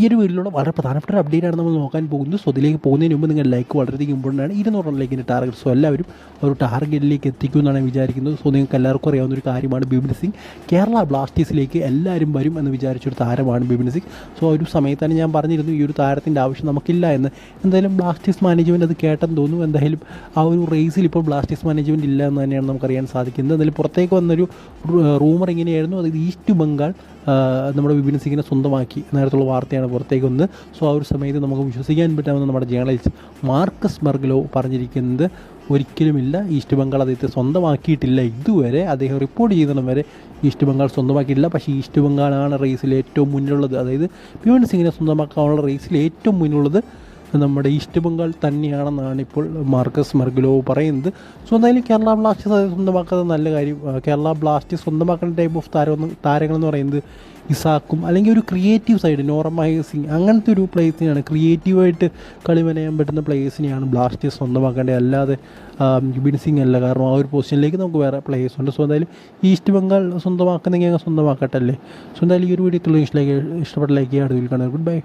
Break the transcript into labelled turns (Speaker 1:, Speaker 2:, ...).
Speaker 1: ഈ ഒരു വീഡിയോയിലൂടെ വളരെ പ്രധാനപ്പെട്ട ഒരു അപ്ഡേറ്റ് ആണ് നമ്മൾ നോക്കാൻ പോകുന്നത്. സോ ഇതിലേക്ക് പോകുന്നതിന് മുമ്പ് നിങ്ങൾ ലൈക്ക് വളരെയധികം ഇമ്പോർട്ടന്റ് ആണ് ഇരുന്നൂറ് ലൈക്കിന്റെ ടാർഗറ്റ് സോ എല്ലാവരും ഒരു ടാർഗറ്റിലേക്ക് എത്തിക്കുമെന്നാണ് വിചാരിക്കുന്നത്. സോ നിങ്ങൾക്ക് എല്ലാവർക്കും അറിയാവുന്ന ഒരു കാര്യമാണ് ബിപിൻ സിംഗ് കേരള ബ്ലാസ്റ്റേഴ്സിലേക്ക് എല്ലാവരും വരും എന്ന് വിചാരിച്ചൊരു താരമാണ് ബിപിൻ സിംഗ് സോ ഒരു സമയത്താണ് ഞാൻ പറഞ്ഞിരുന്നു ഈ ഒരു താരത്തിന്റെ ആവശ്യം നമുക്കില്ല എന്ന്. എന്തായാലും ബ്ലാസ്റ്റേഴ്സ് മാനേജ്മെന്റ് അത് കേട്ടെന്ന് തോന്നുന്നു. എന്തായാലും ആ ഒരു റേസിൽ ഇപ്പോൾ ബ്ലാസ്റ്റേഴ്സ് മാനേജ്മെന്റ് ഇല്ല എന്ന് തന്നെയാണ് നമുക്കറിയാൻ സാധിക്കുന്നത്. എന്തായാലും പുറത്തേക്ക് വന്നൊരു റൂമർ ഇങ്ങനെയായിരുന്നു. അതായത് ഈസ്റ്റ് ബംഗാൾ നമ്മുടെ വിപിൻ സിംഗിനെ സ്വന്തമാക്കി നേരത്തുള്ള വാർത്തയാണ് പുറത്തേക്ക് വന്നത് സോ ആ ഒരു സമയത്ത് നമുക്ക് വിശ്വസിക്കാൻ പറ്റാമെന്ന് നമ്മുടെ ജേർണലിസ്റ്റ് മാർക്കസ് മെർഗലോ പറഞ്ഞിരിക്കുന്നത് ഒരിക്കലുമില്ല ഈസ്റ്റ് ബംഗാൾ അദ്ദേഹത്തെ സ്വന്തമാക്കിയിട്ടില്ല. ഇതുവരെ അദ്ദേഹം റിപ്പോർട്ട് ചെയ്യുന്നിടം വരെ ഈസ്റ്റ് ബംഗാൾ സ്വന്തമാക്കിയിട്ടില്ല. പക്ഷേ ഈസ്റ്റ് ബംഗാളാണ് റേസിൽ ഏറ്റവും മുന്നിലുള്ളത്. അതായത് വിപിൻ സിംഗിനെ സ്വന്തമാക്കാനുള്ള റേസിൽ ഏറ്റവും മുന്നിലുള്ളത് നമ്മുടെ ഈസ്റ്റ് ബംഗാൾ തന്നെയാണെന്നാണ് ഇപ്പോൾ മാർക്കസ് മർഗുലോവ് പറയുന്നത്. സോ എന്തായാലും കേരള ബ്ലാസ്റ്റേഴ്സ് അത് നല്ല കാര്യം കേരള ബ്ലാസ്റ്റേഴ്സ് സ്വന്തമാക്കുന്ന ടൈപ്പ് ഓഫ് താരം താരങ്ങളെന്ന് പറയുന്നത് ഇസാക്കും അല്ലെങ്കിൽ ഒരു ക്രിയേറ്റീവ് സൈഡ് നോറമഹേസിങ് സിംഗ് അങ്ങനത്തെ ഒരു പ്ലേസിനെയാണ് ക്രിയേറ്റീവായിട്ട് കളി മെനയാൻ പറ്റുന്ന പ്ലേസിനെയാണ് ബ്ലാസ്റ്റേഴ്സ് സ്വന്തമാക്കേണ്ടത്. അല്ലാതെ യുബിൻ സിംഗ് അല്ല. കാരണം ആ ഒരു പൊസിഷനിലേക്ക് നമുക്ക് വേറെ പ്ലേയേഴ്സ് ഉണ്ട്. സോ എന്തായാലും ഈസ്റ്റ് ബംഗാൾ സ്വന്തമാക്കുന്നെങ്കിൽ അങ്ങ് സ്വന്തമാക്കട്ടല്ലേ സോ എന്തായാലും ഈ ഒരു വീഡിയോ ഇഷ്ടപ്പെട്ട ലൈക്ക് ചെയ്യുക. അടുത്ത കാണാം. Good bye